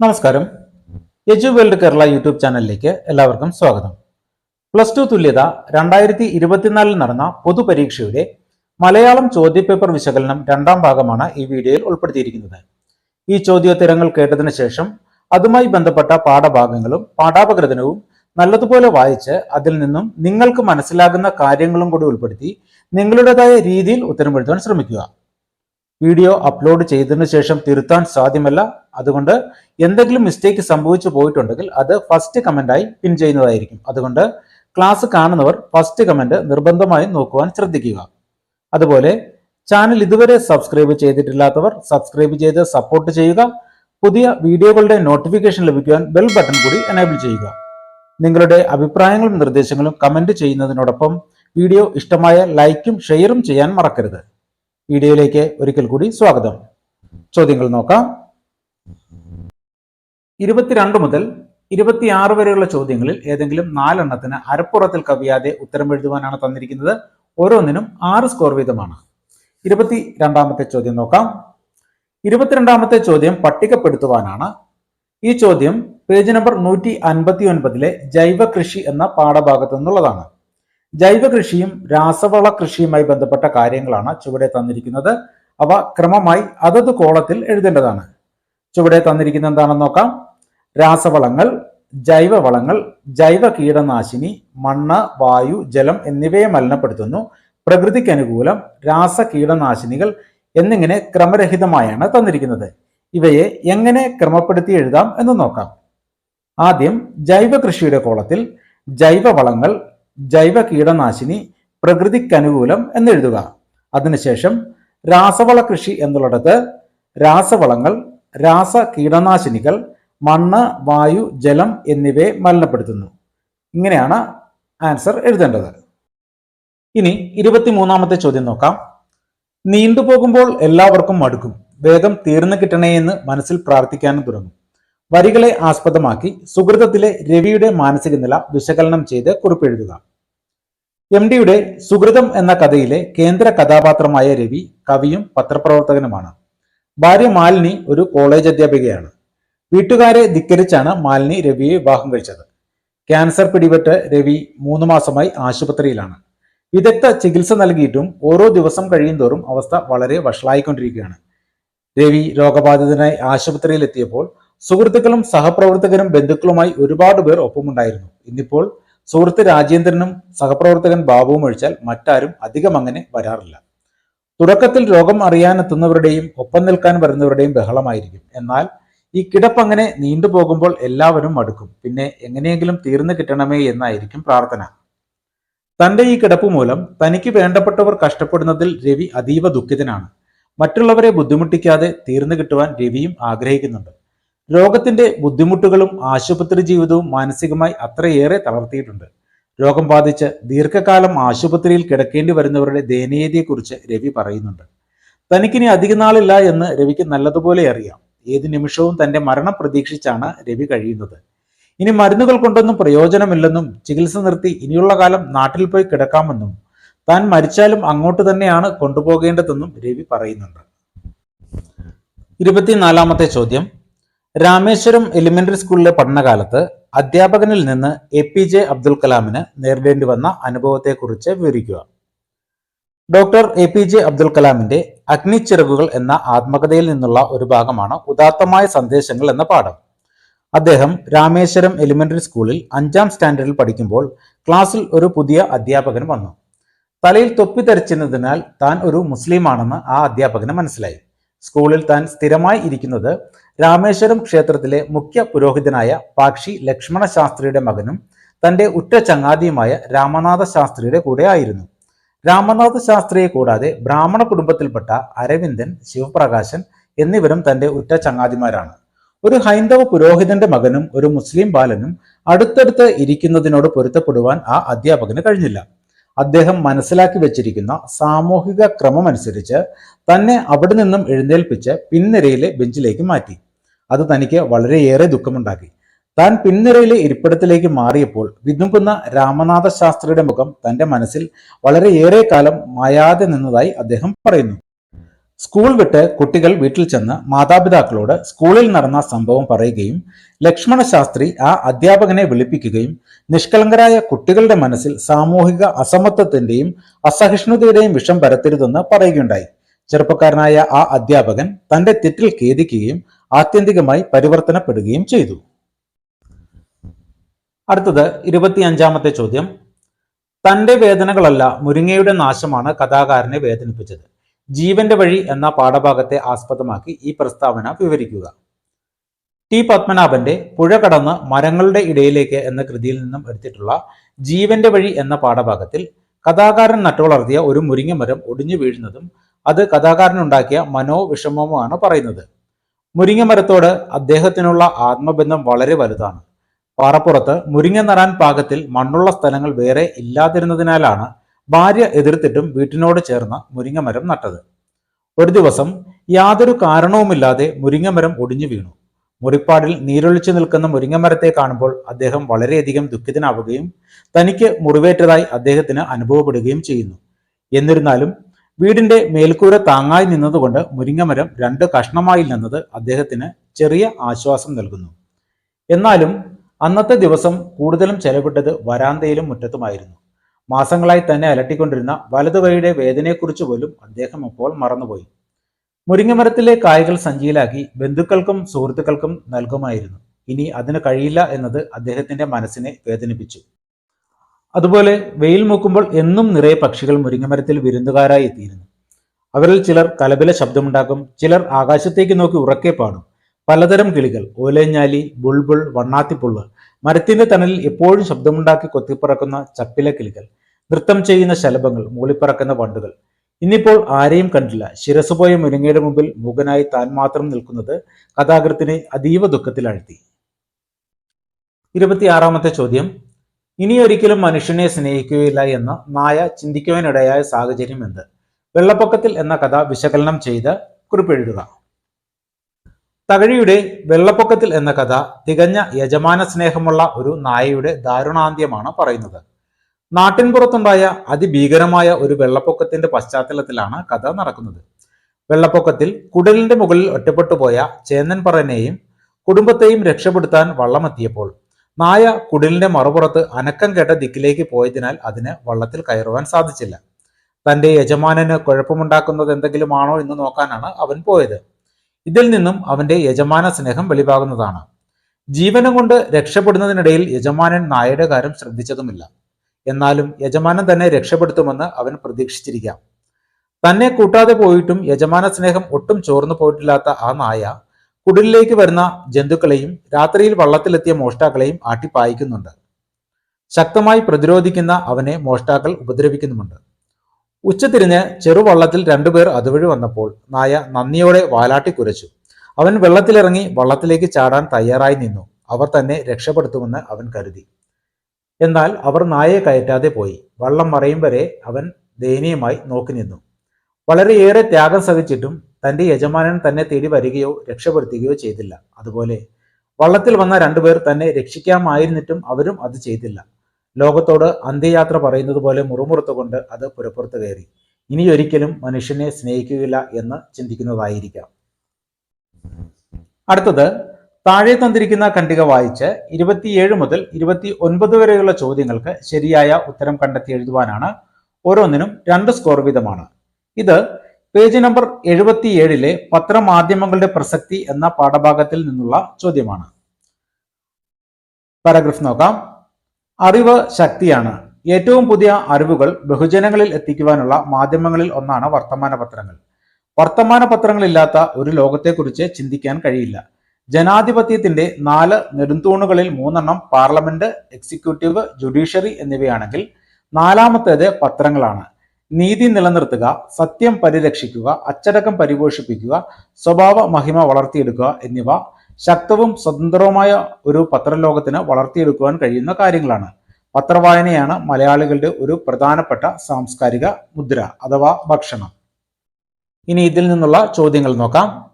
നമസ്കാരം. എജു world Kerala YouTube ചാനലിലേക്ക് എല്ലാവർക്കും സ്വാഗതം. പ്ലസ് ടു തുല്യത രണ്ടായിരത്തി ഇരുപത്തിനാലിൽ നടന്ന പൊതുപരീക്ഷയുടെ മലയാളം ചോദ്യപേപ്പർ വിശകലനം രണ്ടാം ഭാഗമാണ് ഈ വീഡിയോയിൽ ഉൾപ്പെടുത്തിയിരിക്കുന്നത്. ഈ ചോദ്യോത്തരങ്ങൾ കേട്ടതിന് ശേഷം അതുമായി ബന്ധപ്പെട്ട പാഠഭാഗങ്ങളും പാഠാപഗ്രഥനവും നല്ലതുപോലെ വായിച്ച് അതിൽ നിന്നും നിങ്ങൾക്ക് മനസ്സിലാകുന്ന കാര്യങ്ങളും കൂടി ഉൾപ്പെടുത്തി നിങ്ങളുടേതായ രീതിയിൽ ഉത്തരം എഴുതാൻ ശ്രമിക്കുക. വീഡിയോ അപ്ലോഡ് ചെയ്തതിനു ശേഷം തിരുത്താൻ സാധ്യമല്ല. അതുകൊണ്ട് എന്തെങ്കിലും മിസ്റ്റേക്ക് സംഭവിച്ചു പോയിട്ടുണ്ടെങ്കിൽ അത് ഫസ്റ്റ് കമന്റായി പിൻ ചെയ്യുന്നതായിരിക്കും. അതുകൊണ്ട് ക്ലാസ് കാണുന്നവർ ഫസ്റ്റ് കമന്റ് നിർബന്ധമായും നോക്കുവാൻ ശ്രദ്ധിക്കുക. അതുപോലെ ചാനൽ ഇതുവരെ സബ്സ്ക്രൈബ് ചെയ്തിട്ടില്ലാത്തവർ സബ്സ്ക്രൈബ് ചെയ്ത് സപ്പോർട്ട് ചെയ്യുക. പുതിയ വീഡിയോകളുടെ നോട്ടിഫിക്കേഷൻ ലഭിക്കുവാൻ ബെൽ ബട്ടൺ കൂടി എനേബിൾ ചെയ്യുക. നിങ്ങളുടെ അഭിപ്രായങ്ങളും നിർദ്ദേശങ്ങളും കമന്റ് ചെയ്യുന്നതിനോടൊപ്പം വീഡിയോ ഇഷ്ടമായ ലൈക്കും ഷെയറും ചെയ്യാൻ മറക്കരുത്. വീഡിയോയിലേക്ക് ഒരിക്കൽ കൂടി സ്വാഗതം. ചോദ്യങ്ങൾ നോക്കാം. ഇരുപത്തിരണ്ട് മുതൽ ഇരുപത്തിയാറ് വരെയുള്ള ചോദ്യങ്ങളിൽ ഏതെങ്കിലും നാലെണ്ണത്തിന് അരപ്പുറത്തിൽ കവിയാതെ ഉത്തരം എഴുതുവാനാണ് തന്നിരിക്കുന്നത്. ഓരോന്നിനും ആറ് സ്കോർ വീതമാണ്. ഇരുപത്തി രണ്ടാമത്തെ ചോദ്യം നോക്കാം. ഇരുപത്തിരണ്ടാമത്തെ ചോദ്യം പട്ടികപ്പെടുത്തുവാനാണ്. ഈ ചോദ്യം പേജ് നമ്പർ നൂറ്റി അൻപത്തി ഒൻപതിലെ ജൈവ കൃഷി എന്ന പാഠഭാഗത്തു നിന്നുള്ളതാണ്. ജൈവ കൃഷിയും രാസവള കൃഷിയുമായി ബന്ധപ്പെട്ട കാര്യങ്ങളാണ് ചുവടെ തന്നിരിക്കുന്നത്. അവ ക്രമമായി അതത് കോളത്തിൽ എഴുതേണ്ടതാണ്. ചുവടെ തന്നിരിക്കുന്ന എന്താണെന്ന് നോക്കാം. രാസവളങ്ങൾ ജൈവവളങ്ങൾ ജൈവ കീടനാശിനി മണ്ണ് വായു ജലം എന്നിവയെ മലിനപ്പെടുത്തുന്നു. പ്രകൃതിക്ക് അനുകൂലം രാസ കീടനാശിനികൾ എന്നിങ്ങനെ ക്രമരഹിതമായാണ് തന്നിരിക്കുന്നത്. ഇവയെ എങ്ങനെ ക്രമപ്പെടുത്തി എഴുതാം എന്ന് നോക്കാം. ആദ്യം ജൈവ കൃഷിയുടെ കോളത്തിൽ ജൈവവളങ്ങൾ ജൈവ കീടനാശിനി പ്രകൃതിക്കനുകൂലം എന്നെഴുതുക. അതിനുശേഷം രാസവള കൃഷി എന്നുള്ളിടത്ത് രാസവളങ്ങൾ രാസ കീടനാശിനികൾ മണ്ണ് വായു ജലം എന്നിവയെ മലിനപ്പെടുത്തുന്നു. ഇങ്ങനെയാണ് ആൻസർ എഴുതേണ്ടത്. ഇനി ഇരുപത്തിമൂന്നാമത്തെ ചോദ്യം നോക്കാം. നീണ്ടുപോകുമ്പോൾ എല്ലാവർക്കും മടുക്കും. വേഗം തീർന്നു കിട്ടണേ എന്ന് മനസ്സിൽ പ്രാർത്ഥിക്കാനും തുടങ്ങും. വരികളെ ആസ്പദമാക്കി സുഹൃതത്തിലെ രവിയുടെ മാനസിക നില വിശകലനം ചെയ്ത് കുറിപ്പെഴുതുക. എം ഡിയുടെ സുഹൃതം എന്ന കഥയിലെ കേന്ദ്ര കഥാപാത്രമായ രവി കവിയും പത്രപ്രവർത്തകനുമാണ്. ഭാര്യ മാലിനി ഒരു കോളേജ് അധ്യാപികയാണ്. വീട്ടുകാരെ ധിക്കരിച്ചാണ് മാലിനി രവിയെ വിവാഹം കഴിച്ചത്. ക്യാൻസർ പിടിപെട്ട് രവി മൂന്ന് മാസമായി ആശുപത്രിയിലാണ്. വിദഗ്ധ ചികിത്സ നൽകിയിട്ടും ഓരോ ദിവസം കഴിയുന്തോറും അവസ്ഥ വളരെ വഷളായിക്കൊണ്ടിരിക്കുകയാണ്. രവി രോഗബാധിതനായി ആശുപത്രിയിൽ എത്തിയപ്പോൾ സുഹൃത്തുക്കളും സഹപ്രവർത്തകരും ബന്ധുക്കളുമായി ഒരുപാട് പേർ ഒപ്പമുണ്ടായിരുന്നു. ഇന്നിപ്പോൾ സുഹൃത്ത് രാജേന്ദ്രനും സഹപ്രവർത്തകൻ ബാബുവും ഒഴിച്ചാൽ മറ്റാരും അധികം അങ്ങനെ വരാറില്ല. തുടക്കത്തിൽ രോഗം അറിയാനെത്തുന്നവരുടെയും ഒപ്പം നിൽക്കാൻ വരുന്നവരുടെയും ബഹളമായിരിക്കും. എന്നാൽ ഈ കിടപ്പ് കിടപ്പങ്ങനെ നീണ്ടുപോകുമ്പോൾ എല്ലാവരും മടുക്കും. പിന്നെ എങ്ങനെയെങ്കിലും തീർന്നു കിട്ടണമേ എന്നായിരിക്കും പ്രാർത്ഥന. തന്റെ ഈ കിടപ്പ് മൂലം തനിക്ക് വേണ്ടപ്പെട്ടവർ കഷ്ടപ്പെടുന്നതിൽ രവി അതീവ ദുഃഖിതനാണ്. മറ്റുള്ളവരെ ബുദ്ധിമുട്ടിക്കാതെ തീർന്നു കിട്ടുവാൻ രവിയും ആഗ്രഹിക്കുന്നുണ്ട്. രോഗത്തിന്റെ ബുദ്ധിമുട്ടുകളും ആശുപത്രി ജീവിതവും മാനസികമായി അത്രയേറെ തളർത്തിയിട്ടുണ്ട്. രോഗം ബാധിച്ച് ദീർഘകാലം ആശുപത്രിയിൽ കിടക്കേണ്ടി വരുന്നവരുടെ ദയനീയതയെക്കുറിച്ച് രവി പറയുന്നുണ്ട്. തനിക്കിനി അധിക നാളില്ല എന്ന് രവിക്ക് നല്ലതുപോലെ അറിയാം. ഏത് നിമിഷവും തന്റെ മരണം പ്രതീക്ഷിച്ചാണ് രവി കഴിയുന്നത്. ഇനി മരുന്നുകൾ കൊണ്ടൊന്നും പ്രയോജനമില്ലെന്നും ചികിത്സ നിർത്തി ഇനിയുള്ള കാലം നാട്ടിൽ പോയി കിടക്കാമെന്നും താൻ മരിച്ചാലും അങ്ങോട്ട് തന്നെയാണ് കൊണ്ടുപോകേണ്ടതെന്നും രവി പറയുന്നുണ്ട്. ഇരുപത്തിനാലാമത്തെ ചോദ്യം. രാമേശ്വരം എലിമെന്ററി സ്കൂളിലെ പഠനകാലത്ത് അധ്യാപകനിൽ നിന്ന് എ പി ജെ അബ്ദുൽ കലാമിന് നേരിടേണ്ടി വന്ന അനുഭവത്തെക്കുറിച്ച് വിവരിക്കുക. Doctor A P J Abdul കലാമിന്റെ അഗ്നിച്ചിറകുകൾ എന്ന ആത്മകഥയിൽ നിന്നുള്ള ഒരു ഭാഗമാണ് ഉദാത്തമായ സന്ദേശങ്ങൾ എന്ന പാഠം. അദ്ദേഹം രാമേശ്വരം എലിമെന്ററി സ്കൂളിൽ അഞ്ചാം സ്റ്റാൻഡേർഡിൽ പഠിക്കുമ്പോൾ ക്ലാസ്സിൽ ഒരു പുതിയ അധ്യാപകൻ വന്നു. തലയിൽ തൊപ്പി ധരിച്ചിരുന്നതിനാൽ താൻ ഒരു മുസ്ലിമാണെന്ന് ആ അധ്യാപകന് മനസ്സിലായി. സ്കൂളിൽ താൻ സ്ഥിരമായി ഇരിക്കുന്നത് രാമേശ്വരം ക്ഷേത്രത്തിലെ മുഖ്യ പുരോഹിതനായ പാക്ഷി ലക്ഷ്മണ ശാസ്ത്രിയുടെ മകനും തന്റെ ഉറ്റ ചങ്ങാതിയുമായ രാമനാഥ ശാസ്ത്രിയുടെ കൂടെ ആയിരുന്നു രാമനാഥ ശാസ്ത്രിയെ കൂടാതെ ബ്രാഹ്മണ കുടുംബത്തിൽപ്പെട്ട അരവിന്ദൻ ശിവപ്രകാശൻ എന്നിവരും തന്റെ ഉറ്റ ചങ്ങാതിമാരാണ്. ഒരു ഹൈന്ദവ പുരോഹിതന്റെ മകനും ഒരു മുസ്ലിം ബാലനും അടുത്തടുത്ത് ഇരിക്കുന്നതിനോട് പൊരുത്തപ്പെടുവാൻ ആ അധ്യാപകന് കഴിഞ്ഞില്ല. അദ്ദേഹം മനസ്സിലാക്കി വെച്ചിരിക്കുന്ന സാമൂഹിക ക്രമമനുസരിച്ച് തന്നെ അവിടെ നിന്നും എഴുന്നേൽപ്പിച്ച് പിൻനിരയിലെ ബെഞ്ചിലേക്ക് മാറ്റി. അത് തനിക്ക് വളരെയേറെ ദുഃഖമുണ്ടാക്കി. താൻ പിൻനിരയിലെ ഇരിപ്പിടത്തിലേക്ക് മാറിയപ്പോൾ വിതുമ്പുന്ന രാമനാഥ ശാസ്ത്രിയുടെ മുഖം തന്റെ മനസ്സിൽ വളരെയേറെ കാലം മായാതെ നിന്നതായി അദ്ദേഹം പറയുന്നു. സ്കൂൾ വിട്ട് കുട്ടികൾ വീട്ടിൽ ചെന്ന് മാതാപിതാക്കളോട് സ്കൂളിൽ നടന്ന സംഭവം പറയുകയും ലക്ഷ്മണ ശാസ്ത്രി ആ അധ്യാപകനെ വിളിപ്പിക്കുകയും നിഷ്കളങ്കരായ കുട്ടികളുടെ മനസ്സിൽ സാമൂഹിക അസമത്വത്തിന്റെയും അസഹിഷ്ണുതയുടെയും വിഷം പരത്തരുതെന്ന് പറയുകയുണ്ടായി. ചെറുപ്പക്കാരനായ ആ അധ്യാപകൻ തന്റെ തെറ്റിൽ ഖേദിക്കുകയും ആത്യന്തികമായി പരിവർത്തനപ്പെടുകയും ചെയ്തു. അടുത്തത് ഇരുപത്തിയഞ്ചാമത്തെ ചോദ്യം. തന്റെ വേദനകളല്ല മുരിങ്ങയുടെ നാശമാണ് കഥാകാരനെ വേദനിപ്പിച്ചത്. ജീവന്റെ വഴി എന്ന പാഠഭാഗത്തെ ആസ്പദമാക്കി ഈ പ്രസ്താവന വിവരിക്കുക. ടി പത്മനാഭന്റെ പുഴ കടന്ന് മരങ്ങളുടെ ഇടയിലേക്ക് എന്ന കൃതിയിൽ നിന്നും എടുത്തിട്ടുള്ള ജീവന്റെ വഴി എന്ന പാഠഭാഗത്തിൽ കഥാകാരൻ നട്ടുവളർത്തിയ ഒരു മുരിങ്ങ മരം ഒടിഞ്ഞു വീഴുന്നതും അത് കഥാകാരനുണ്ടാക്കിയ മനോവിഷമവുമാണ് പറയുന്നത്. മുരിങ്ങ മരത്തോട് അദ്ദേഹത്തിനുള്ള ആത്മബന്ധം വളരെ വലുതാണ്. പാറപ്പുറത്ത് മുരിങ്ങ നടാൻ പാകത്തിൽ മണ്ണുള്ള സ്ഥലങ്ങൾ വേറെ ഇല്ലാതിരുന്നതിനാലാണ് ഭാര്യ എതിർത്തിട്ടും വീട്ടിനോട് ചേർന്ന മുരിങ്ങമരം നട്ടത്. ഒരു ദിവസം യാതൊരു കാരണവുമില്ലാതെ മുരിങ്ങമരം ഒടിഞ്ഞു വീണു. മുറിപ്പാടിൽ നീരൊളിച്ചു നിൽക്കുന്ന മുരിങ്ങമരത്തെ കാണുമ്പോൾ അദ്ദേഹം വളരെയധികം ദുഃഖിതനാവുകയും തനിക്ക് മുറിവേറ്റതായി അദ്ദേഹത്തിന് അനുഭവപ്പെടുകയും ചെയ്യുന്നു. എന്നിരുന്നാലും വീടിന്റെ മേൽക്കൂര താങ്ങായി നിന്നതുകൊണ്ട് മുരിങ്ങമരം രണ്ട് കഷ്ണമായി നിന്നത് അദ്ദേഹത്തിന് ചെറിയ ആശ്വാസം നൽകുന്നു. എന്നാലും അന്നത്തെ ദിവസം കൂടുതലും ചെലവിട്ടത് വരാന്തയിലും മുറ്റത്തുമായിരുന്നു. മാസങ്ങളായി തന്നെ അലട്ടിക്കൊണ്ടിരുന്ന വലതുവഴിയുടെ വേദനയെക്കുറിച്ച് പോലും അദ്ദേഹം അപ്പോൾ മറന്നുപോയി. മുരിങ്ങമരത്തിലെ കായകൾ സഞ്ചിയിലാക്കി ബന്ധുക്കൾക്കും സുഹൃത്തുക്കൾക്കും നൽകുമായിരുന്നു. ഇനി അതിന് കഴിയില്ല എന്നത് അദ്ദേഹത്തിന്റെ മനസ്സിനെ വേദനിപ്പിച്ചു. അതുപോലെ വെയിൽ മൂക്കുമ്പോൾ എന്നും നിറയെ പക്ഷികൾ മുരിങ്ങമരത്തിൽ വിരുന്നുകാരായി എത്തിയിരുന്നു. അവരിൽ ചിലർ കലബില ശബ്ദമുണ്ടാക്കും ചിലർ ആകാശത്തേക്ക് നോക്കി ഉറക്കെ പാടും. പലതരം കിളികൾ ഓലഞ്ഞാലി ബുൾബുൾ വണ്ണാത്തിപ്പുള്ള് മരത്തിന്റെ തണലിൽ എപ്പോഴും ശബ്ദമുണ്ടാക്കി കൊത്തിപ്പറക്കുന്ന ചപ്പില കിളികൾ നൃത്തം ചെയ്യുന്ന ശലഭങ്ങൾ മൂളിപ്പറക്കുന്ന വണ്ടുകൾ. ഇന്നിപ്പോൾ ആരെയും കണ്ടില്ല. ശിരസ് പോയ മുരിങ്ങയുടെ മുമ്പിൽ മൂകനായി താൻ മാത്രം നിൽക്കുന്നത് കഥാകൃത്തിനെ അതീവ ദുഃഖത്തിലാഴ്ത്തി. ഇരുപത്തിയാറാമത്തെ ചോദ്യം. ഇനിയൊരിക്കലും മനുഷ്യനെ സ്നേഹിക്കുകയില്ല എന്ന നായ ചിന്തിക്കുവാനിടയായ സാഹചര്യം എന്ത്? വെള്ളപ്പൊക്കത്തിൽ എന്ന കഥ വിശകലനം ചെയ്ത് കുറിപ്പെഴുതുക. തകഴിയുടെ വെള്ളപ്പൊക്കത്തിൽ എന്ന കഥ തികഞ്ഞ യജമാന സ്നേഹമുള്ള ഒരു നായയുടെ ദാരുണാന്ത്യമാണ് പറയുന്നത്. നാട്ടിൻപുറത്തുണ്ടായ അതിഭീകരമായ ഒരു വെള്ളപ്പൊക്കത്തിന്റെ പശ്ചാത്തലത്തിലാണ് കഥ നടക്കുന്നത്. വെള്ളപ്പൊക്കത്തിൽ കുടലിന്റെ മുകളിൽ ഒറ്റപ്പെട്ടു പോയ ചേന്നൻ പറനെയും കുടുംബത്തെയും രക്ഷപ്പെടുത്താൻ വള്ളമെത്തിയപ്പോൾ നായ കുടലിന്റെ മറുപുറത്ത് അനക്കം കേട്ട ദിക്കിലേക്ക് പോയതിനാൽ അതിന് വള്ളത്തിൽ കയറുവാൻ സാധിച്ചില്ല. തന്റെ യജമാനന് കുഴപ്പമുണ്ടാക്കുന്നത് എന്തെങ്കിലുമാണോ എന്ന് നോക്കാനാണ് അവൻ പോയത്. ഇതിൽ നിന്നും അവന്റെ യജമാന സ്നേഹം വെളിവാകുന്നതാണ്. ജീവനം കൊണ്ട് രക്ഷപ്പെടുന്നതിനിടയിൽ യജമാനൻ നായയുടെ കാര്യം ശ്രദ്ധിച്ചതുമില്ല. എന്നാലും യജമാനൻ തന്നെ രക്ഷപ്പെടുത്തുമെന്ന് അവൻ പ്രതീക്ഷിച്ചിരിക്കാം. തന്നെ കൂട്ടാതെ പോയിട്ടും യജമാന സ്നേഹം ഒട്ടും ചോർന്നു പോയിട്ടില്ലാത്ത ആ നായ കുടിലേക്ക് വരുന്ന ജന്തുക്കളെയും രാത്രിയിൽ വള്ളത്തിലെത്തിയ മോഷ്ടാക്കളെയും ആട്ടിപ്പായിക്കുന്നുണ്ട് ശക്തമായി പ്രതിരോധിക്കുന്ന അവനെ മോഷ്ടാക്കൾ ഉപദ്രവിക്കുന്നുമുണ്ട്. ഉച്ചതിരിഞ്ഞ് ചെറുവള്ളത്തിൽ രണ്ടുപേർ അതുവഴി വന്നപ്പോൾ നായ നന്ദിയോടെ വാലാട്ടി കുരച്ചു. അവൻ വെള്ളത്തിലിറങ്ങി വള്ളത്തിലേക്ക് ചാടാൻ തയ്യാറായി നിന്നു. അവർ തന്നെ രക്ഷപ്പെടുത്തുമെന്ന് അവൻ കരുതി. എന്നാൽ അവർ നായയെ കയറ്റാതെ പോയി. വള്ളം മറയും വരെ അവൻ ദയനീയമായി നോക്കി നിന്നു. വളരെയേറെ ത്യാഗം സഹിച്ചിട്ടും തന്റെ യജമാനൻ തന്നെ തേടി വരികയോ രക്ഷപ്പെടുത്തുകയോ ചെയ്തില്ല. അതുപോലെ വള്ളത്തിൽ വന്ന രണ്ടുപേർ തന്നെ രക്ഷിക്കാമായിരുന്നിട്ടും അവരും അത് ചെയ്തില്ല. ലോകത്തോട് അന്ത്യയാത്ര പറയുന്നത് പോലെ മുറുമുറുത്തുകൊണ്ട് അത് പുറപ്പുറത്ത് കയറി. ഇനിയൊരിക്കലും മനുഷ്യനെ സ്നേഹിക്കുകയില്ല എന്ന് ചിന്തിക്കുന്നതായിരിക്കാം. അടുത്തത് താഴെ തന്നിരിക്കുന്ന ഖണ്ഡിക വായിച്ച് ഇരുപത്തിയേഴ് മുതൽ ഇരുപത്തി ഒൻപത് വരെയുള്ള ചോദ്യങ്ങൾക്ക് ശരിയായ ഉത്തരം കണ്ടെത്തി എഴുതുവാനാണ് ഓരോന്നിനും രണ്ട് സ്കോർ വീതമാണ്. ഇത് പേജ് നമ്പർ എഴുപത്തിയേഴിലെ പത്രമാധ്യമങ്ങളുടെ പ്രസക്തി എന്ന പാഠഭാഗത്തിൽ നിന്നുള്ള ചോദ്യമാണ്. പാരഗ്രഫ് നോക്കാം. അറിവ് ശക്തിയാണ്. ഏറ്റവും പുതിയ അറിവുകൾ ബഹുജനങ്ങളിൽ എത്തിക്കുവാനുള്ള മാധ്യമങ്ങളിൽ ഒന്നാണ് വർത്തമാന പത്രങ്ങൾ വർത്തമാന പത്രങ്ങളില്ലാത്ത ഒരു ലോകത്തെക്കുറിച്ച് ചിന്തിക്കാൻ കഴിയില്ല. ജനാധിപത്യത്തിന്റെ നാല് നെടുന്തൂണുകളിൽ മൂന്നെണ്ണം പാർലമെന്റ് എക്സിക്യൂട്ടീവ് ജുഡീഷ്യറി എന്നിവയാണെങ്കിൽ നാലാമത്തേത് പത്രങ്ങളാണ്. നീതി നിലനിർത്തുക സത്യം പരിരക്ഷിക്കുക അച്ചടക്കം പരിപോഷിപ്പിക്കുക സ്വഭാവ മഹിമ വളർത്തിയെടുക്കുക എന്നിവ ശക്തവും സ്വതന്ത്രവുമായ ഒരു പത്രലോകത്തിന് വളർത്തിയെടുക്കുവാൻ കഴിയുന്ന കാര്യങ്ങളാണ്. പത്രവായനയാണ് മലയാളികളുടെ ഒരു പ്രധാനപ്പെട്ട സാംസ്കാരിക മുദ്ര അഥവാ ഭക്ഷണം. ഇനി ഇതിൽ നിന്നുള്ള ചോദ്യങ്ങൾ നോക്കാം.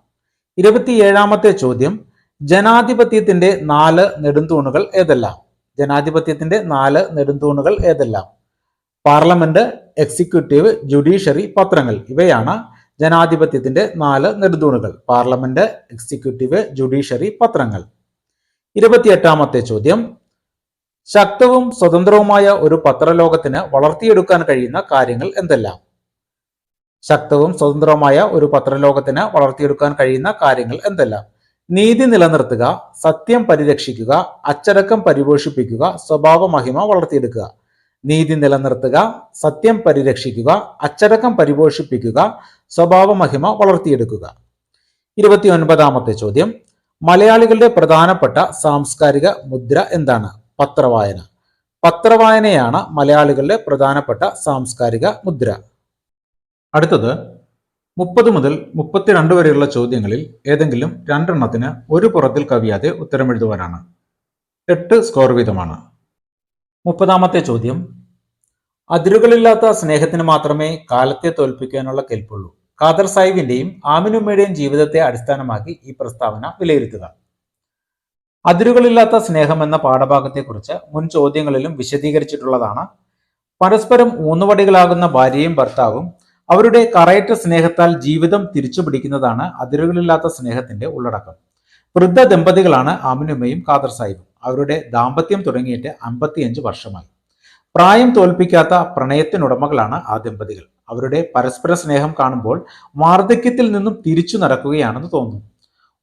ഇരുപത്തിയേഴാമത്തെ ചോദ്യം ജനാധിപത്യത്തിന്റെ നാല് നെടുന്തൂണുകൾ ഏതെല്ലാം? ജനാധിപത്യത്തിന്റെ നാല് നെടുന്തൂണുകൾ ഏതെല്ലാം? പാർലമെന്റ് എക്സിക്യൂട്ടീവ് ജുഡീഷ്യറി പത്രങ്ങൾ ഇവയാണ്. ജനാധിപത്യത്തിന്റെ നാല് നെടുതൂണുകൾ പാർലമെന്റ് എക്സിക്യൂട്ടീവ് ജുഡീഷ്യറി പത്രങ്ങൾ. ഇരുപത്തിയെട്ടാമത്തെ ചോദ്യം. ശക്തവും സ്വതന്ത്രവുമായ ഒരു പത്രലോകത്തിന് വളർത്തിയെടുക്കാൻ കഴിയുന്ന കാര്യങ്ങൾ എന്തെല്ലാം? ശക്തവും സ്വതന്ത്രവുമായ ഒരു പത്രലോകത്തിന് വളർത്തിയെടുക്കാൻ കഴിയുന്ന കാര്യങ്ങൾ എന്തെല്ലാം? നീതി നിലനിർത്തുക സത്യം പരിരക്ഷിക്കുക അച്ചടക്കം പരിപോഷിപ്പിക്കുക സ്വഭാവ മഹിമ വളർത്തിയെടുക്കുക. നീതി നിലനിർത്തുക സത്യം പരിരക്ഷിക്കുക അച്ചടക്കം പരിപോഷിപ്പിക്കുക സ്വഭാവ മഹിമ വളർത്തിയെടുക്കുക. ഇരുപത്തിയൊൻപതാമത്തെ ചോദ്യം. മലയാളികളുടെ പ്രധാനപ്പെട്ട സാംസ്കാരിക മുദ്ര എന്താണ്? പത്രവായന. പത്രവായനയാണ് മലയാളികളുടെ പ്രധാനപ്പെട്ട സാംസ്കാരിക മുദ്ര. അടുത്തത്. മുപ്പത് മുതൽ മുപ്പത്തിരണ്ട് വരെയുള്ള ചോദ്യങ്ങളിൽ ഏതെങ്കിലും രണ്ടെണ്ണത്തിന് ഒരു പുറത്തിൽ കവിയാതെ ഉത്തരമെഴുതുവാനാണ്. എട്ട് സ്കോർ വീതമാണ്. മുപ്പതാമത്തെ ചോദ്യം. അതിരുകളില്ലാത്ത സ്നേഹത്തിന് മാത്രമേ കാലത്തെ തോൽപ്പിക്കാനുള്ള കെൽപ്പുള്ളൂ. ഖാദർ സാഹിബിന്റെയും ആമിനുമ്മയുടെയും ജീവിതത്തെ അടിസ്ഥാനമാക്കി ഈ പ്രസ്താവന വിലയിരുത്തുക. അതിരുകളില്ലാത്ത സ്നേഹം എന്ന പാഠഭാഗത്തെക്കുറിച്ച് മുൻ ചോദ്യങ്ങളിലും വിശദീകരിച്ചിട്ടുള്ളതാണ്. പരസ്പരം ഊന്നുവടികളാകുന്ന ഭാര്യയും ഭർത്താവും അവരുടെ കറയറ്റ സ്നേഹത്താൽ ജീവിതം തിരിച്ചു പിടിക്കുന്നതാണ് അതിരുകളില്ലാത്ത സ്നേഹത്തിന്റെ ഉള്ളടക്കം. വൃദ്ധ ദമ്പതികളാണ് ആമിനുമ്മയും ഖാദർ സാഹിബും. അവരുടെ ദാമ്പത്യം തുടങ്ങിയിട്ട് അമ്പത്തിയഞ്ച് വർഷമായി. പ്രായം തോൽപ്പിക്കാത്ത പ്രണയത്തിനുടമകളാണ് ആ ദമ്പതികൾ. അവരുടെ പരസ്പര സ്നേഹം കാണുമ്പോൾ വാർദ്ധക്യത്തിൽ നിന്നും തിരിച്ചു നടക്കുകയാണെന്ന് തോന്നുന്നു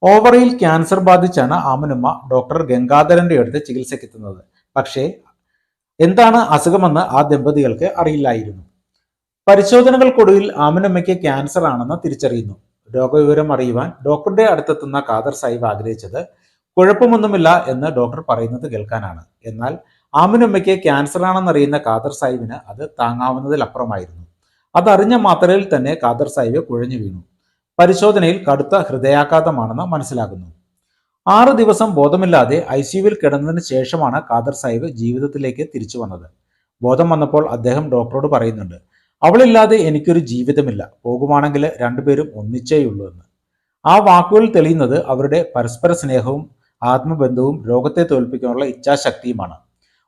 ഓവറയിൽ ക്യാൻസർ ബാധിച്ചാണ് ആമനുമ്മ ഡോക്ടർ ഗംഗാധരന്റെ അടുത്ത് ചികിത്സയ്ക്കെത്തുന്നത്. പക്ഷേ എന്താണ് അസുഖമെന്ന് ആ ദമ്പതികൾക്ക് അറിയില്ലായിരുന്നു. പരിശോധനകൾക്കൊടുവിൽ ആമനമ്മയ്ക്ക് ക്യാൻസർ ആണെന്ന് തിരിച്ചറിയുന്നു. രോഗവിവരം അറിയുവാൻ ഡോക്ടറുടെ അടുത്തെത്തുന്ന കാദർ സാഹിബ് ആഗ്രഹിച്ചത് കുഴപ്പമൊന്നുമില്ല എന്ന് ഡോക്ടർ പറയുന്നത് കേൾക്കാനാണ്. എന്നാൽ ആമിനുമ്മയ്ക്ക് ക്യാൻസർ ആണെന്നറിയുന്ന ഖാദർ സാഹിബിന് അത് താങ്ങാവുന്നതിലപ്പുറമായിരുന്നു. അതറിഞ്ഞ മാത്രയിൽ തന്നെ ഖാദർ സാഹിബ് കുഴഞ്ഞു വീണു. പരിശോധനയിൽ കടുത്ത ഹൃദയാഘാതമാണെന്ന് മനസ്സിലാകുന്നു ആറ് ദിവസം ബോധമില്ലാതെ ഐ സിയുവിൽ കിടന്നതിന് ശേഷമാണ് ഖാദർ സാഹിബ് ജീവിതത്തിലേക്ക് തിരിച്ചു വന്നത്. ബോധം വന്നപ്പോൾ അദ്ദേഹം ഡോക്ടറോട് പറയുന്നുണ്ട് അവളില്ലാതെ എനിക്കൊരു ജീവിതമില്ല. പോകുവാണെങ്കിൽ രണ്ടുപേരും ഒന്നിച്ചേയുള്ളൂ എന്ന്. ആ വാക്കുകൾ തെളിയുന്നത് അവരുടെ പരസ്പര സ്നേഹവും ആത്മബന്ധവും രോഗത്തെ തോൽപ്പിക്കാനുള്ള ഇച്ഛാശക്തിയുമാണ്.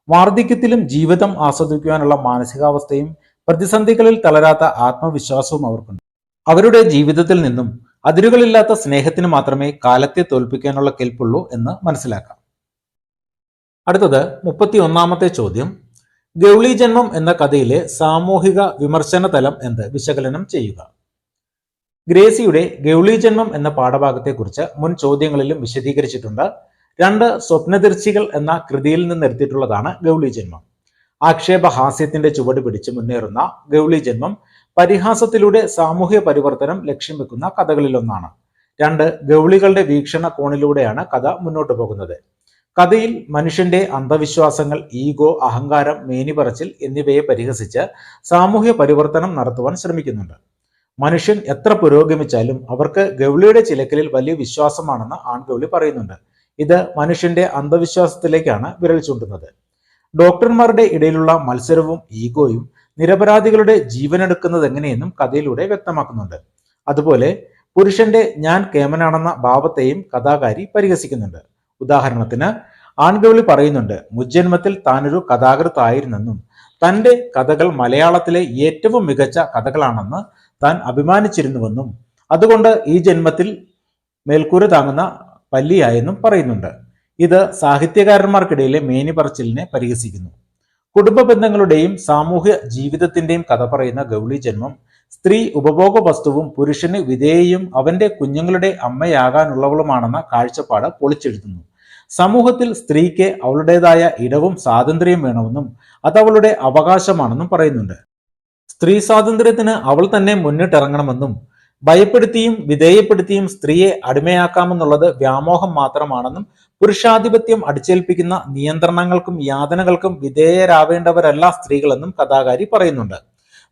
വാർദ്ധക്യത്തിലും ജീവിതം ആസ്വദിക്കുവാനുള്ള മാനസികാവസ്ഥയും പ്രതിസന്ധികളിൽ തളരാത്ത ആത്മവിശ്വാസവും അവർക്കുണ്ട്. അവരുടെ ജീവിതത്തിൽ നിന്നും അതിരുകളില്ലാത്ത സ്നേഹത്തിന് മാത്രമേ കാലത്തെ തോൽപ്പിക്കാനുള്ള കെൽപ്പുള്ളൂ എന്ന് മനസ്സിലാക്കാം. അടുത്തത് മുപ്പത്തി ഒന്നാമത്തെ ചോദ്യം. ഗൗളി ജന്മം എന്ന കഥയിലെ സാമൂഹിക വിമർശന തലം എന്ത് വിശകലനം ചെയ്യുക. ഗ്രേസിയുടെ ഗൗളി ജന്മം എന്ന പാഠഭാഗത്തെക്കുറിച്ച് മുൻ ചോദ്യങ്ങളിലും വിശദീകരിച്ചിട്ടുണ്ട്. രണ്ട് സ്വപ്നതിർച്ചികൾ എന്ന കൃതിയിൽ നിന്ന് എടുത്തിട്ടുള്ളതാണ് ഗൗളി ജന്മം. ആക്ഷേപഹാസ്യത്തിന്റെ ചുവട് പിടിച്ച് മുന്നേറുന്ന ഗൗളി ജന്മം പരിഹാസത്തിലൂടെ സാമൂഹ്യ പരിവർത്തനം ലക്ഷ്യം വെക്കുന്ന കഥകളിലൊന്നാണ്. രണ്ട് ഗൗളികളുടെ വീക്ഷണ കോണിലൂടെയാണ് കഥ മുന്നോട്ട് പോകുന്നത്. കഥയിൽ മനുഷ്യന്റെ അന്ധവിശ്വാസങ്ങൾ ഈഗോ അഹങ്കാരം മേനിപറച്ചിൽ എന്നിവയെ പരിഹസിച്ച് സാമൂഹ്യ പരിവർത്തനം നടത്തുവാൻ ശ്രമിക്കുന്നുണ്ട്. മനുഷ്യൻ എത്ര പുരോഗമിച്ചാലും അവർക്ക് ഗൗളിയുടെ ചിലക്കലിൽ വലിയ വിശ്വാസമാണെന്ന് ആൺഗൗളി പറയുന്നുണ്ട്. ഇത് മനുഷ്യന്റെ അന്ധവിശ്വാസത്തിലേക്കാണ് വിരൽ ചൂണ്ടുന്നത്. ഡോക്ടർമാരുടെ ഇടയിലുള്ള മത്സരവും ഈഗോയും നിരപരാധികളുടെ ജീവനെടുക്കുന്നത് എങ്ങനെയെന്നും കഥയിലൂടെ വ്യക്തമാക്കുന്നുണ്ട്. അതുപോലെ പുരുഷന്റെ ഞാൻ കേമനാണെന്ന ഭാവത്തെയും കഥാകാരി പരിഹസിക്കുന്നുണ്ട്. ഉദാഹരണത്തിന് ആൺഗൗളി പറയുന്നുണ്ട് മുജ്ജന്മത്തിൽ താനൊരു കഥാകൃത്തായിരുന്നെന്നും തന്റെ കഥകൾ മലയാളത്തിലെ ഏറ്റവും മികച്ച കഥകളാണെന്ന് താൻ അഭിമാനിച്ചിരുന്നുവെന്നും അതുകൊണ്ട് ഈ ജന്മത്തിൽ മേൽക്കൂര താങ്ങുന്ന പല്ലിയായെന്നും പറയുന്നുണ്ട്. ഇത് സാഹിത്യകാരന്മാർക്കിടയിലെ മേനി പറച്ചിലിനെ പരിഹസിക്കുന്നു. കുടുംബ ബന്ധങ്ങളുടെയും സാമൂഹ്യ ജീവിതത്തിന്റെയും കഥ പറയുന്ന ഗൗളി ജന്മം സ്ത്രീ ഉപഭോഗ വസ്തുവും പുരുഷന് വിധേയയും അവന്റെ കുഞ്ഞുങ്ങളുടെ അമ്മയാകാനുള്ളവളുമാണെന്ന കാഴ്ചപ്പാട് പൊളിച്ചെഴുതുന്നു സമൂഹത്തിൽ സ്ത്രീക്ക് അവളുടേതായ ഇടവും സ്വാതന്ത്ര്യവും വേണമെന്നും അത് അവളുടെ അവകാശമാണെന്നും പറയുന്നുണ്ട്. സ്ത്രീ സ്വാതന്ത്ര്യത്തിന് അവൾ തന്നെ മുന്നിട്ടിറങ്ങണമെന്നും ഭയപ്പെടുത്തിയും വിധേയപ്പെടുത്തിയും സ്ത്രീയെ അടിമയാക്കാമെന്നുള്ളത് വ്യാമോഹം മാത്രമാണെന്നും പുരുഷാധിപത്യം അടിച്ചേൽപ്പിക്കുന്ന നിയന്ത്രണങ്ങൾക്കും യാതനകൾക്കും വിധേയരാവേണ്ടവരല്ല സ്ത്രീകളെന്നും കഥാകാരി പറയുന്നുണ്ട്.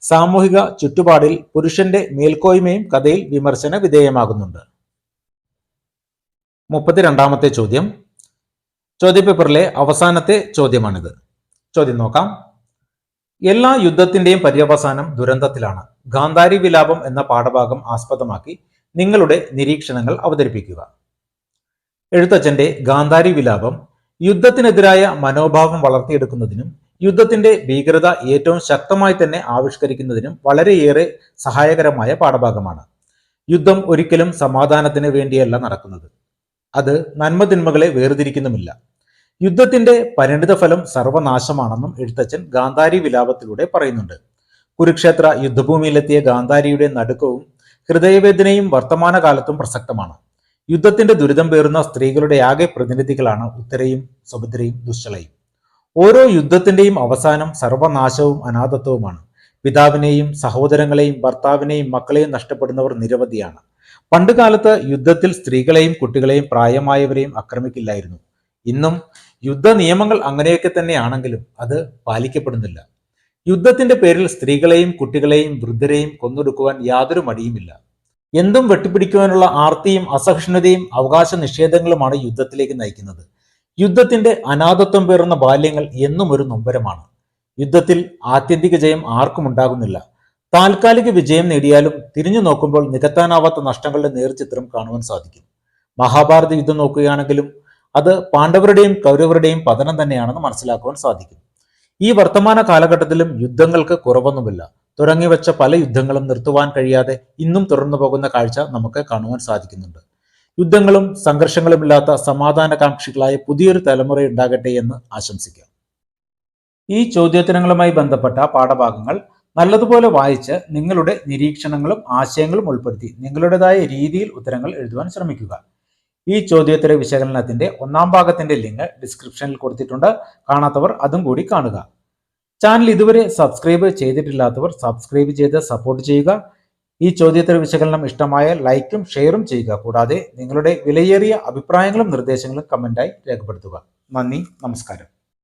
സാമൂഹിക ചുറ്റുപാടിൽ പുരുഷന്റെ മേൽക്കോയ്മയും കഥയിൽ വിമർശന വിധേയമാകുന്നുണ്ട്. മുപ്പത്തിരണ്ടാമത്തെ ചോദ്യം. ചോദ്യപേപ്പറിലെ അവസാനത്തെ ചോദ്യമാണിത്. ചോദ്യം നോക്കാം. എല്ലാ യുദ്ധത്തിന്റെയും പര്യവസാനം ദുരന്തത്തിലാണ്. ഗാന്ധാരി വിലാപം എന്ന പാഠഭാഗം ആസ്പദമാക്കി നിങ്ങളുടെ നിരീക്ഷണങ്ങൾ അവതരിപ്പിക്കുക. എഴുത്തച്ഛന്റെ ഗാന്ധാരി വിലാപം യുദ്ധത്തിനെതിരായ മനോഭാവം വളർത്തിയെടുക്കുന്നതിനും യുദ്ധത്തിന്റെ ഭീകരത ഏറ്റവും ശക്തമായി തന്നെ ആവിഷ്കരിക്കുന്നതിനും വളരെയേറെ സഹായകരമായ പാഠഭാഗമാണ്. യുദ്ധം ഒരിക്കലും സമാധാനത്തിന് വേണ്ടിയല്ല നടക്കുന്നത്. അത് നന്മതിന്മകളെ വേർതിരിക്കുന്നുമില്ല. യുദ്ധത്തിന്റെ പരിണിതഫലം സർവനാശമാണെന്നും എഴുത്തച്ഛൻ ഗാന്ധാരി വിലാപത്തിലൂടെ പറയുന്നുണ്ട്. കുരുക്ഷേത്ര യുദ്ധഭൂമിയിലെത്തിയ ഗാന്ധാരിയുടെ നടുക്കവും ഹൃദയവേദനയും വർത്തമാനകാലത്തും പ്രസക്തമാണ്. യുദ്ധത്തിന്റെ ദുരിതം പേറുന്ന സ്ത്രീകളുടെ ആകെ പ്രതിനിധികളാണ് ഉത്തരയും സുഭദ്രയും ദുശ്ശളയും ഓരോ യുദ്ധത്തിന്റെയും അവസാനം സർവനാശവും അനാഥത്വവുമാണ്. പിതാവിനെയും സഹോദരങ്ങളെയും ഭർത്താവിനെയും മക്കളെയും നഷ്ടപ്പെടുന്നവർ നിരവധിയാണ്. പണ്ടുകാലത്ത് യുദ്ധത്തിൽ സ്ത്രീകളെയും കുട്ടികളെയും പ്രായമായവരെയും ആക്രമിക്കില്ലായിരുന്നു. ഇന്നും യുദ്ധ നിയമങ്ങൾ അങ്ങനെയൊക്കെ തന്നെയാണെങ്കിലും അത് പാലിക്കപ്പെടുന്നില്ല. യുദ്ധത്തിന്റെ പേരിൽ സ്ത്രീകളെയും കുട്ടികളെയും വൃദ്ധരെയും കൊന്നൊടുക്കുവാൻ യാതൊരു മടിയുമില്ല. എന്തും വെട്ടിപ്പിടിക്കുവാനുള്ള ആർത്തിയും അസഹിഷ്ണുതയും അവകാശ നിഷേധങ്ങളുമാണ് യുദ്ധത്തിലേക്ക് നയിക്കുന്നത്. യുദ്ധത്തിന്റെ അനാഥത്വം പേറുന്ന ബാല്യങ്ങൾ എന്നും ഒരു നൊമ്പരമാണ്. യുദ്ധത്തിൽ ആത്യന്തിക ജയം ആർക്കും ഉണ്ടാകുന്നില്ല. താൽക്കാലിക വിജയം നേടിയാലും തിരിഞ്ഞു നോക്കുമ്പോൾ നികത്താനാവാത്ത നഷ്ടങ്ങളുടെ നേർചിത്രം കാണുവാൻ സാധിക്കും. മഹാഭാരത യുദ്ധം നോക്കുകയാണെങ്കിലും അത് പാണ്ഡവരുടെയും കൗരവരുടെയും പതനം തന്നെയാണെന്ന് മനസ്സിലാക്കുവാൻ സാധിക്കും. ഈ വർത്തമാന കാലഘട്ടത്തിലും യുദ്ധങ്ങൾക്ക് കുറവൊന്നുമില്ല. തുടങ്ങിവെച്ച പല യുദ്ധങ്ങളും നിർത്തുവാൻ കഴിയാതെ ഇന്നും തുടർന്നു പോകുന്ന കാഴ്ച നമുക്ക് കാണുവാൻ സാധിക്കുന്നുണ്ട്. യുദ്ധങ്ങളും സംഘർഷങ്ങളും ഇല്ലാത്ത സമാധാനകാംക്ഷികളായ പുതിയൊരു തലമുറ ഉണ്ടാകട്ടെ എന്ന് ആശംസിക്കാം. ഈ ചോദ്യോത്തരങ്ങളുമായി ബന്ധപ്പെട്ട പാഠഭാഗങ്ങൾ നല്ലതുപോലെ വായിച്ച് നിങ്ങളുടെ നിരീക്ഷണങ്ങളും ആശയങ്ങളും ഉൾപ്പെടുത്തി നിങ്ങളുടേതായ രീതിയിൽ ഉത്തരങ്ങൾ എഴുതുവാൻ ശ്രമിക്കുക. ഈ ചോദ്യോത്തര വിശകലനത്തിന്റെ ഒന്നാം ഭാഗത്തിന്റെ ലിങ്ക് ഡിസ്ക്രിപ്ഷനിൽ കൊടുത്തിട്ടുണ്ട്. കാണാത്തവർ അതും കൂടി കാണുക. ചാനൽ ഇതുവരെ സബ്സ്ക്രൈബ് ചെയ്തിട്ടില്ലാത്തവർ സബ്സ്ക്രൈബ് ചെയ്ത് സപ്പോർട്ട് ചെയ്യുക. ഈ ചോദ്യോത്തര വിശകലനം ഇഷ്ടമായ ലൈക്കും ഷെയറും ചെയ്യുക. കൂടാതെ നിങ്ങളുടെ വിലയേറിയ അഭിപ്രായങ്ങളും നിർദ്ദേശങ്ങളും കമന്റായി രേഖപ്പെടുത്തുക. നന്ദി നമസ്കാരം.